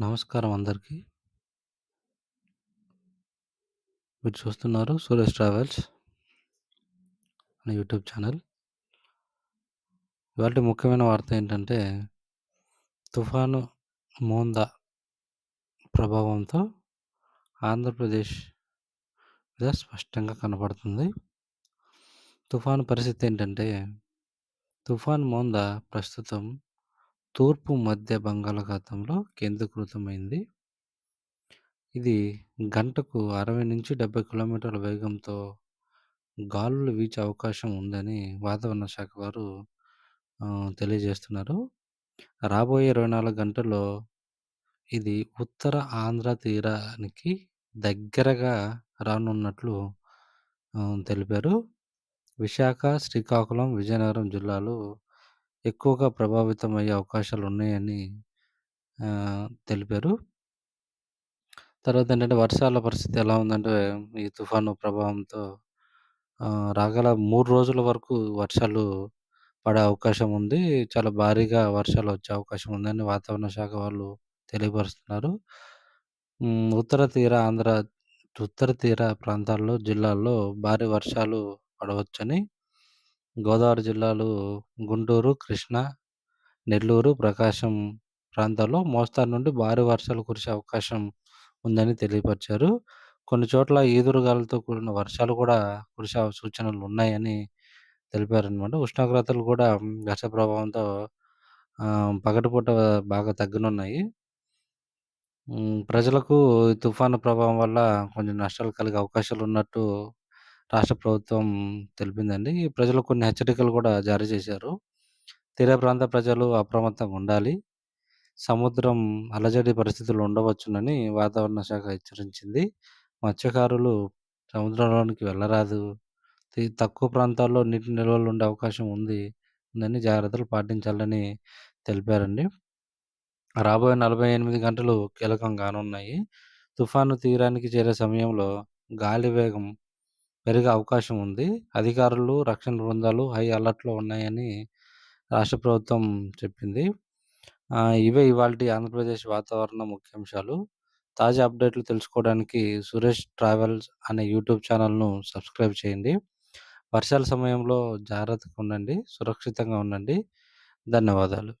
నమస్కారం అందరికీ. మీరు చూస్తున్నారు సురేష్ ట్రావెల్స్ అనే యూట్యూబ్ ఛానల్. ఇవాళ ముఖ్యమైన వార్త ఏంటంటే, తుఫాను మోందా ప్రభావంతో ఆంధ్రప్రదేశ్ మీద స్పష్టంగా కనపడుతుంది. తుఫాను పరిస్థితి ఏంటంటే, తుఫాన్ మోందా ప్రస్తుతం తూర్పు మధ్య బంగాళాఖాతంలో కేంద్రీకృతమైంది. ఇది గంటకు 60-70 కిలోమీటర్ల వేగంతో గాలులు వీచే అవకాశం ఉందని వాతావరణ శాఖ వారు తెలియజేస్తున్నారు. రాబోయే 24 గంటల్లో ఇది ఉత్తర ఆంధ్ర తీరానికి దగ్గరగా రానున్నట్లు తెలిపారు. విశాఖ, శ్రీకాకుళం, విజయనగరం జిల్లాలు ఎక్కువగా ప్రభావితం అయ్యే అవకాశాలు ఉన్నాయని తెలిపారు. తర్వాత ఏంటంటే వర్షాల పరిస్థితి ఎలా ఉందంటే, ఈ తుఫాను ప్రభావంతో ఆహ్, రాగల 3 రోజుల వరకు వర్షాలు పడే అవకాశం ఉంది. చాలా భారీగా వర్షాలొచ్చే అవకాశం ఉందని వాతావరణ శాఖ వాళ్ళు తెలియపరుస్తున్నారు. హ్మ్. ఉత్తర తీర ఆంధ్ర ఉత్తర తీర ప్రాంతాల్లో, జిల్లాల్లో భారీ వర్షాలు పడవచ్చని, గోదావరి జిల్లాలు గుంటూరు, కృష్ణా, నెల్లూరు, ప్రకాశం ప్రాంతాల్లో మోస్తారు నుండి భారీ వర్షాలు కురిసే అవకాశం ఉందని తెలియపరిచారు. కొన్ని చోట్ల ఈదురుగాలతో కూడిన వర్షాలు కూడా కురిసే సూచనలు ఉన్నాయని తెలిపారనమాట. ఉష్ణోగ్రతలు కూడా వర్ష ప్రభావంతో పగటిపూట బాగా తగ్గనున్నాయి. ప్రజలకు ఈ తుఫాను ప్రభావం వల్ల కొంచెం నష్టాలు కలిగే అవకాశాలు ఉన్నట్టు రాష్ట్ర ప్రభుత్వం తెలిపిందండి. ప్రజలకు కొన్ని హెచ్చరికలు కూడా జారీ చేశారు. తీర ప్రాంత ప్రజలు అప్రమత్తంగా ఉండాలి. సముద్రం అలజడి పరిస్థితులు ఉండవచ్చునని వాతావరణ శాఖ హెచ్చరించింది. మత్స్యకారులు సముద్రంలోనికి వెళ్ళరాదు. తి తక్కువ ప్రాంతాల్లో నీటి నిల్వలు ఉండే అవకాశం ఉంది ఉందని జాగ్రత్తలు పాటించాలని తెలిపారండి. రాబోయే 48 గంటలు కీలకం కానున్నాయి. తుఫాను తీరానికి చేరే సమయంలో గాలి వేగం పెరిగే అవకాశం ఉంది. అధికారులు, రక్షణ బృందాలు హై అలర్ట్‌లో ఉన్నాయని రాష్ట్ర ప్రభుత్వం చెప్పింది. ఇవే ఇవాళ ఆంధ్రప్రదేశ్ వాతావరణ ముఖ్యాంశాలు. తాజా అప్డేట్‌లు తెలుసుకోవడానికి సురేష్ ట్రావెల్స్ అనే యూట్యూబ్ ఛానల్‌ను సబ్స్క్రైబ్ చేయండి. వర్షాల సమయంలో జాగ్రత్తగా ఉండండి. సురక్షితంగా ఉండండి. ధన్యవాదాలు.